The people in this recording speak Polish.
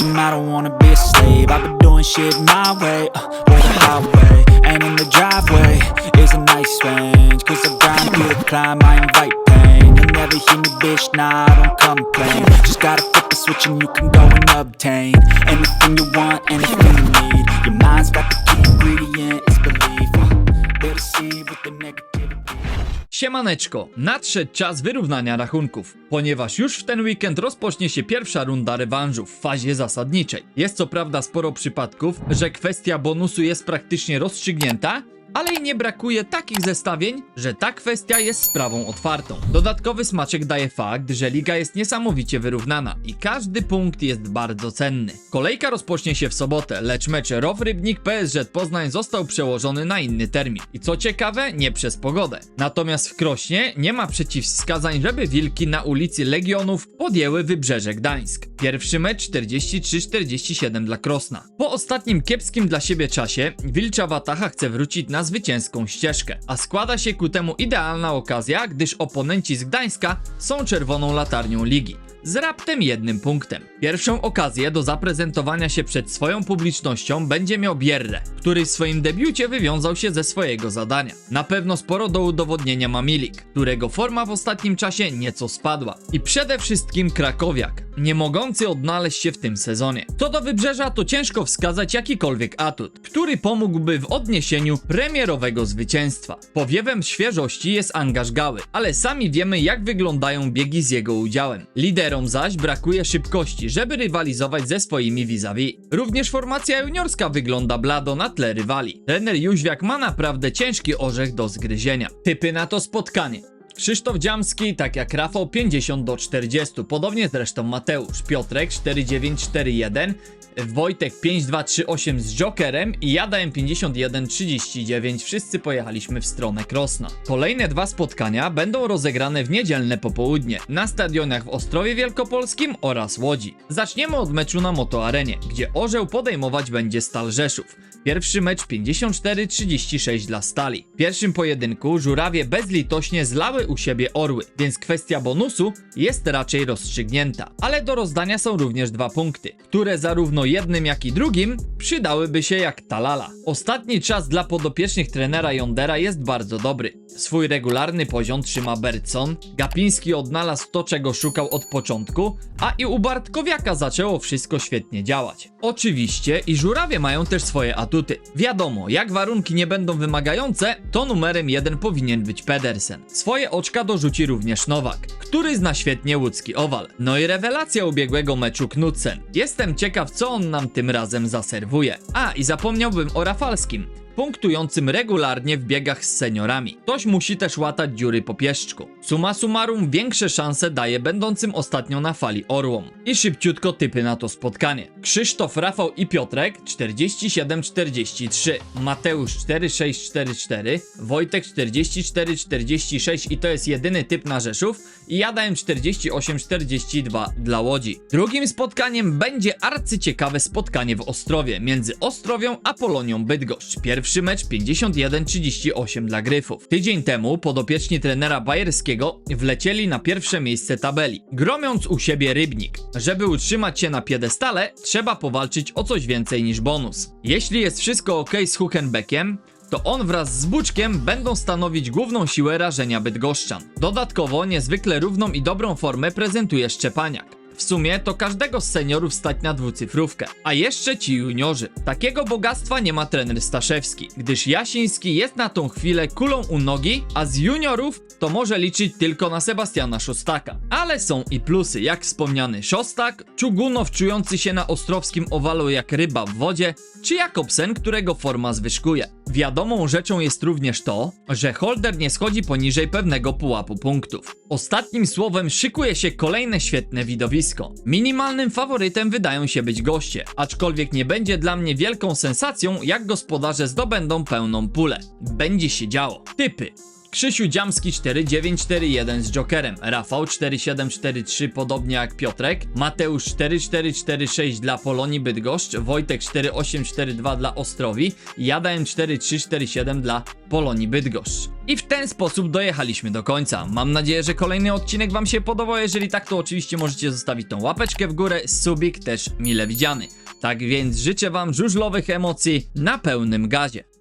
I don't wanna be a slave. I've been doing shit my way, uh, the highway. And in the driveway is a nice range. Cause I grind through the climb, I invite pain. You never hear me, bitch, nah, I don't complain. Just gotta flip the switch and you can go and obtain anything you want, anything you need. Your mind's got the key ingredient, it's belief. Uh, they deceive the. Siemaneczko, nadszedł czas wyrównania rachunków, ponieważ już w ten weekend rozpocznie się pierwsza runda rewanżu w fazie zasadniczej. Jest co prawda sporo przypadków, że kwestia bonusu jest praktycznie rozstrzygnięta, ale i nie brakuje takich zestawień, że ta kwestia jest sprawą otwartą. Dodatkowy smaczek daje fakt, że liga jest niesamowicie wyrównana i każdy punkt jest bardzo cenny. Kolejka rozpocznie się w sobotę, lecz mecz ROW Rybnik PSG Poznań został przełożony na inny termin. I co ciekawe, nie przez pogodę. Natomiast w Krośnie nie ma przeciwwskazań, żeby Wilki na ulicy Legionów podjęły Wybrzeże Gdańsk. Pierwszy mecz 43-47 dla Krosna. Po ostatnim kiepskim dla siebie czasie, Wilcza Watacha chce wrócić na zwycięską ścieżkę, a składa się ku temu idealna okazja, gdyż oponenci z Gdańska są czerwoną latarnią ligi z raptem jednym punktem. Pierwszą okazję do zaprezentowania się przed swoją publicznością będzie miał Bierre, który w swoim debiucie wywiązał się ze swojego zadania. Na pewno sporo do udowodnienia ma Milik, którego forma w ostatnim czasie nieco spadła. I przede wszystkim Krakowiak, nie mogący odnaleźć się w tym sezonie. Co do Wybrzeża to ciężko wskazać jakikolwiek atut, który pomógłby w odniesieniu premierowego zwycięstwa. Powiewem świeżości jest angaż Gały, ale sami wiemy jak wyglądają biegi z jego udziałem. Liderom zaś brakuje szybkości, żeby rywalizować ze swoimi vis-a-vis. Również formacja juniorska wygląda blado na tle rywali. Trener Jóźwiak ma naprawdę ciężki orzech do zgryzienia. Typy na to spotkanie. Krzysztof Dziamski, tak jak Rafał, 50 do 40. Podobnie zresztą Mateusz, Piotrek 4941, Wojtek 5238 z Jokerem i ja dałem 5139. Wszyscy pojechaliśmy w stronę Krosna. Kolejne dwa spotkania będą rozegrane w niedzielne popołudnie na stadionach w Ostrowie Wielkopolskim oraz Łodzi. Zaczniemy od meczu na Moto Arenie, gdzie Orzeł podejmować będzie Stal Rzeszów. Pierwszy mecz 54-36 dla Stali. W pierwszym pojedynku żurawie bezlitośnie zlały u siebie orły, więc kwestia bonusu jest raczej rozstrzygnięta. Ale do rozdania są również dwa punkty, które zarówno jednym jak i drugim przydałyby się jak talala. Ostatni czas dla podopiecznych trenera Jondera jest bardzo dobry. Swój regularny poziom trzyma Bertson, Gapiński odnalazł to czego szukał od początku, a i u Bartkowiaka zaczęło wszystko świetnie działać. Oczywiście i żurawie mają też swoje atuty. Wiadomo, jak warunki nie będą wymagające, to numerem jeden powinien być Pedersen. Swoje oczka dorzuci również Nowak, który zna świetnie łódzki owal. No i rewelacja ubiegłego meczu Knudsen. Jestem ciekaw, co on nam tym razem zaserwuje. A, i zapomniałbym o Rafalskim punktującym regularnie w biegach z seniorami. Ktoś musi też łatać dziury po pieszczku. Suma summarum większe szanse daje będącym ostatnio na fali orłom. I szybciutko typy na to spotkanie. Krzysztof, Rafał i Piotrek 47-43, Mateusz 46-44, Wojtek 44-46 i to jest jedyny typ na Rzeszów i ja dałem 48-42 dla Łodzi. Drugim spotkaniem będzie arcyciekawe spotkanie w Ostrowie między Ostrowią a Polonią Bydgoszcz. Pierwszy mecz 51-38 dla Gryfów. Tydzień temu podopieczni trenera bajerskiego wlecieli na pierwsze miejsce tabeli, gromiąc u siebie Rybnik. Żeby utrzymać się na piedestale, trzeba powalczyć o coś więcej niż bonus. Jeśli jest wszystko ok z Huchenbeckiem, to on wraz z Buczkiem będą stanowić główną siłę rażenia Bydgoszczan. Dodatkowo niezwykle równą i dobrą formę prezentuje Szczepaniak. W sumie to każdego z seniorów stać na dwucyfrówkę. A jeszcze ci juniorzy. Takiego bogactwa nie ma trener Staszewski, gdyż Jasiński jest na tą chwilę kulą u nogi, a z juniorów to może liczyć tylko na Sebastiana Szostaka. Ale są i plusy, jak wspomniany Szostak, Czugunow czujący się na ostrowskim owalu jak ryba w wodzie, czy Jakobsen, którego forma zwyżkuje. Wiadomą rzeczą jest również to, że holder nie schodzi poniżej pewnego pułapu punktów. Ostatnim słowem szykuje się kolejne świetne widowisko. Minimalnym faworytem wydają się być goście, aczkolwiek nie będzie dla mnie wielką sensacją, jak gospodarze zdobędą pełną pulę. Będzie się działo. Typy. Krzysiu Dziamski 4941 z Jokerem, Rafał 4743 podobnie jak Piotrek, Mateusz 4446 dla Polonii Bydgoszcz, Wojtek 4842 dla Ostrowi, Jadam 4347 dla Polonii Bydgoszcz. I w ten sposób dojechaliśmy do końca. Mam nadzieję, że kolejny odcinek Wam się podobał. Jeżeli tak, to oczywiście możecie zostawić tą łapeczkę w górę, subik też mile widziany. Tak więc życzę Wam żużlowych emocji na pełnym gazie.